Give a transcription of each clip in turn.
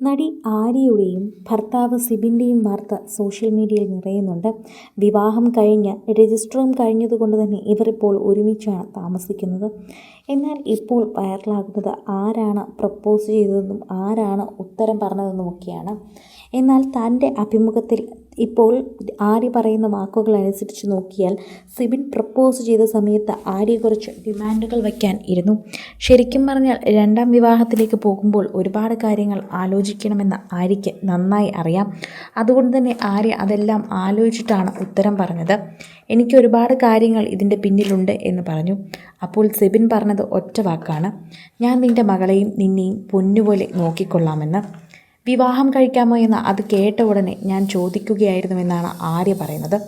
നടി ആര്യയുടെയും ഭർത്താവ് സിബിന്റെയും വാർത്ത സോഷ്യൽ മീഡിയയിൽ നിറയുന്നുണ്ട്. വിവാഹം കഴിഞ്ഞ് രജിസ്റ്ററും കഴിഞ്ഞതുകൊണ്ട് തന്നെ ഇവർ ഇപ്പോൾ ഒരുമിച്ചാണ് താമസിക്കുന്നത്. എന്നാൽ ഇപ്പോൾ വൈറലാകുന്നത് ആരാണ് പ്രപ്പോസ് ചെയ്തതെന്നും ആരാണ് ഉത്തരം പറഞ്ഞതെന്നുമൊക്കെയാണ്. എന്നാൽ തന്റെ അഭിമുഖത്തിൽ ഇപ്പോൾ ആര്യ പറയുന്ന വാക്കുകൾ അനുസരിച്ച് നോക്കിയാൽ സിബിൻ പ്രപ്പോസ് ചെയ്ത സമയത്ത് ആര്യ കുറച്ച് ഡിമാൻഡുകൾ വയ്ക്കാൻ ഇരുന്നു. ശരിക്കും പറഞ്ഞാൽ രണ്ടാം വിവാഹത്തിലേക്ക് പോകുമ്പോൾ ഒരുപാട് കാര്യങ്ങൾ ആലോചിക്കണമെന്ന് ആര്യയ്ക്ക് നന്നായി അറിയാം. അതുകൊണ്ട് തന്നെ ആര്യ അതെല്ലാം ആലോചിച്ചിട്ടാണ് ഉത്തരം പറഞ്ഞത്. എനിക്ക് ഒരുപാട് കാര്യങ്ങൾ ഇതിന്റെ പിന്നിലുണ്ട് എന്ന് പറഞ്ഞു. അപ്പോൾ സിബിൻ പറഞ്ഞത് ഒറ്റ വാക്കാണ്. ഞാൻ നിന്റെ മകളെയും നിന്നെയും പൊന്നുപോലെ നോക്കിക്കൊള്ളാമെന്ന്. വിവാഹം കഴിക്കാമോ എന്ന് അത് കേട്ട ഉടനെ ഞാൻ ചോദിക്കുകയായിരുന്നു എന്നാണ് ആര്യ പറയുന്നത്.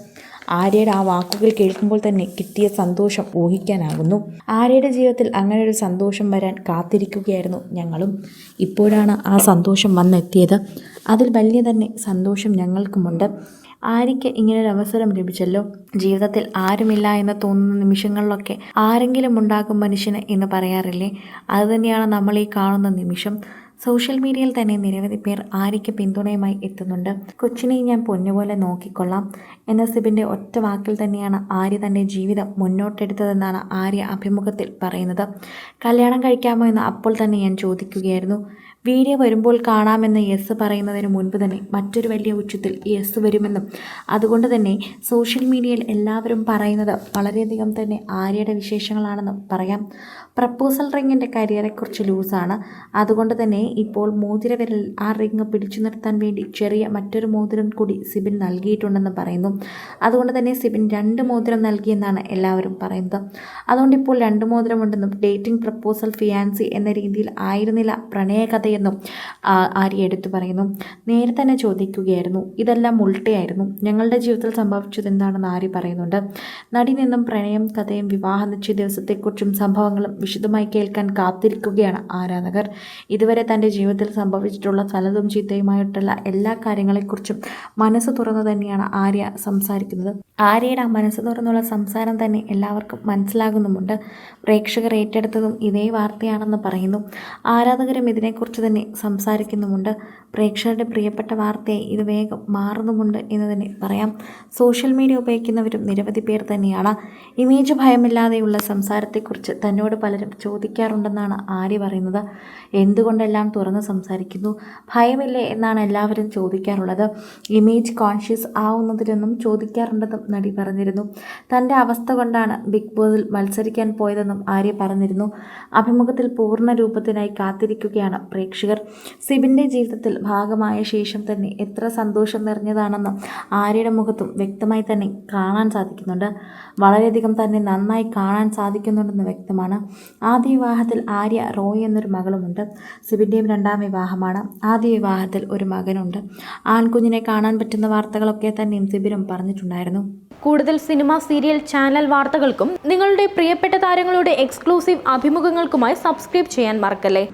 ആര്യയുടെ ആ വാക്കുകൾ കേൾക്കുമ്പോൾ തന്നെ കിട്ടിയ സന്തോഷം ഊഹിക്കാനാകുന്നു. ആര്യയുടെ ജീവിതത്തിൽ അങ്ങനെ ഒരു സന്തോഷം വരാൻ കാത്തിരിക്കുകയായിരുന്നു ഞങ്ങളും. ഇപ്പോഴാണ് ആ സന്തോഷം വന്നെത്തിയത്. അതിൽ വലിയ തന്നെ സന്തോഷം ഞങ്ങൾക്കുമുണ്ട്. ആര്യയ്ക്ക് ഇങ്ങനൊരു അവസരം ലഭിച്ചല്ലോ. ജീവിതത്തിൽ ആരുമില്ല എന്ന് തോന്നുന്ന നിമിഷങ്ങളിലൊക്കെ ആരെങ്കിലും ഉണ്ടാകും മനുഷ്യന് എന്ന് പറയാറില്ലേ? അതുതന്നെയാണ് നമ്മൾ ഈ കാണുന്ന നിമിഷം. സോഷ്യൽ മീഡിയയിൽ തന്നെ നിരവധി പേർ ആര്യയ്ക്ക് പിന്തുണയുമായി എത്തുന്നുണ്ട്. കൊച്ചിനെ ഞാൻ പൊന്നുപോലെ നോക്കിക്കൊള്ളാം. എന്ന സിബിന്റെ ഒറ്റ വാക്കിൽ തന്നെയാണ് ആര്യ തന്റെ ജീവിതം മുന്നോട്ടെടുത്തതെന്നാണ് ആര്യ അഭിമുഖത്തിൽ പറയുന്നത്. കല്യാണം കഴിക്കാമോ എന്ന് അപ്പോൾ തന്നെ ഞാൻ ചോദിക്കുകയായിരുന്നു. വീഡിയോ വരുമ്പോൾ കാണാമെന്ന് യെസ് പറയുന്നതിന് മുൻപ് തന്നെ മറ്റൊരു വലിയ ഉച്ചത്തിൽ യെസ് വരുമെന്നും അതുകൊണ്ട് തന്നെ സോഷ്യൽ മീഡിയയിൽ എല്ലാവരും പറയുന്നത് വളരെയധികം തന്നെ ആര്യയുടെ വിശേഷങ്ങളാണെന്നും പറയാം. പ്രപ്പോസൽ റിങ്ങിന്റെ കരിയറെക്കുറിച്ച് ലൂസാണ്. അതുകൊണ്ട് തന്നെ ഇപ്പോൾ മോതിരവിരൽ ആ റിങ് പിടിച്ചു നിർത്താൻ വേണ്ടി ചെറിയ മറ്റൊരു മോതിരം കൂടി സിബിൻ നൽകിയിട്ടുണ്ടെന്ന് പറയുന്നു. അതുകൊണ്ട് തന്നെ സിബിൻ രണ്ട് മോതിരം നൽകിയെന്നാണ് എല്ലാവരും പറയുന്നത്. അതുകൊണ്ട് ഇപ്പോൾ രണ്ട് മോതിരമുണ്ടെന്നും ഡേറ്റിംഗ് പ്രപ്പോസൽ ഫിയാൻസി എന്ന രീതിയിൽ ആയിരുന്നില്ല പ്രണയകഥയെന്നും ആര്യ എടുത്തു പറയുന്നു. നേരെ തന്നെ ചോദിക്കുകയായിരുന്നു. ഇതെല്ലാം ഉൾട്ടയായിരുന്നു. ഞങ്ങളുടെ ജീവിതത്തിൽ സംഭവിച്ചത് എന്താണെന്ന് ആര്യ പറയുന്നുണ്ട്. നടി നിന്നും പ്രണയം കഥയും വിവാഹ നിശ്ചയ ദിവസത്തെക്കുറിച്ചും സംഭവങ്ങളും വിശദമായി കേൾക്കാൻ കാത്തിരിക്കുകയാണ് ആരാധകർ. ഇതുവരെ തന്റെ ജീവിതത്തിൽ സംഭവിച്ചിട്ടുള്ള തലതും ചീത്തയുമായിട്ടുള്ള എല്ലാ കാര്യങ്ങളെക്കുറിച്ചും മനസ്സ് തുറന്നു തന്നെയാണ് ആര്യ സംസാരിക്കുന്നത്. ആര്യയുടെ മനസ്സ് തുറന്നുള്ള സംസാരം തന്നെ എല്ലാവർക്കും മനസ്സിലാകുന്നുമുണ്ട്. പ്രേക്ഷകർ ഏറ്റെടുത്തതും ഇതേ വാർത്തയാണെന്ന് പറയുന്നു. ആരാധകരും ഇതിനെക്കുറിച്ച് തന്നെ സംസാരിക്കുന്നുമുണ്ട്. പ്രേക്ഷകരുടെ പ്രിയപ്പെട്ട വാർത്തയെ ഇത് വേഗം മാറുന്നുമുണ്ട് എന്ന് തന്നെ പറയാം. സോഷ്യൽ മീഡിയ ഉപയോഗിക്കുന്നവരും നിരവധി പേർ തന്നെയാണ്. ഇമേജ് ഭയമില്ലാതെയുള്ള സംസാരത്തെക്കുറിച്ച് തന്നോട് പലരും ചോദിക്കാറുണ്ടെന്നാണ് ആര്യ പറയുന്നത്. എന്തുകൊണ്ടെല്ലാം തുറന്ന് സംസാരിക്കുന്നു? ഭയമില്ലേ എന്നാണ് എല്ലാവരും ചോദിക്കാറുള്ളത്. ഇമേജ് കോൺഷ്യസ് ആവുന്നതിലെന്നും ചോദിക്കാറുണ്ടെന്നും നടി പറഞ്ഞിരുന്നു. തന്റെ അവസ്ഥ കൊണ്ടാണ് ബിഗ് ബോസിൽ മത്സരിക്കാൻ പോയതെന്നും ആര്യ പറഞ്ഞിരുന്നു. അഭിമുഖത്തിൽ പൂർണ രൂപത്തിനായി കാത്തിരിക്കുകയാണ് പ്രേക്ഷകർ സിബിന്റെ ജീവിതത്തിൽ ഭാഗമായ ശേഷം തന്നെ എത്ര സന്തോഷം നിറഞ്ഞതാണെന്ന് ആര്യയുടെ മുഖത്തും വ്യക്തമായി തന്നെ കാണാൻ സാധിക്കുന്നുണ്ട്. വളരെയധികം തന്നെ നന്നായി കാണാൻ സാധിക്കുന്നുണ്ടെന്ന് വ്യക്തമാണ്. ആദ്യ വിവാഹത്തിൽ ആര്യ റോയ് എന്നൊരു മകളുമുണ്ട്. സിബിന്റെയും രണ്ടാം വിവാഹമാണ്. ആദ്യ വിവാഹത്തിൽ ഒരു മകനുണ്ട്. ആൺകുഞ്ഞിനെ കാണാൻ പറ്റുന്ന വാർത്തകളൊക്കെ തന്നെയും സിബിനും പറഞ്ഞിട്ടുണ്ടായിരുന്നു. കൂടുതൽ സിനിമ സീരിയൽ ചാനൽ വാർത്തകൾക്കും നിങ്ങളുടെ പ്രിയപ്പെട്ട താരങ്ങളുടെ എക്സ്ക്ലൂസീവ് അഭിമുഖങ്ങൾക്കുമായി സബ്സ്ക്രൈബ് ചെയ്യാൻ മറക്കല്ലേ?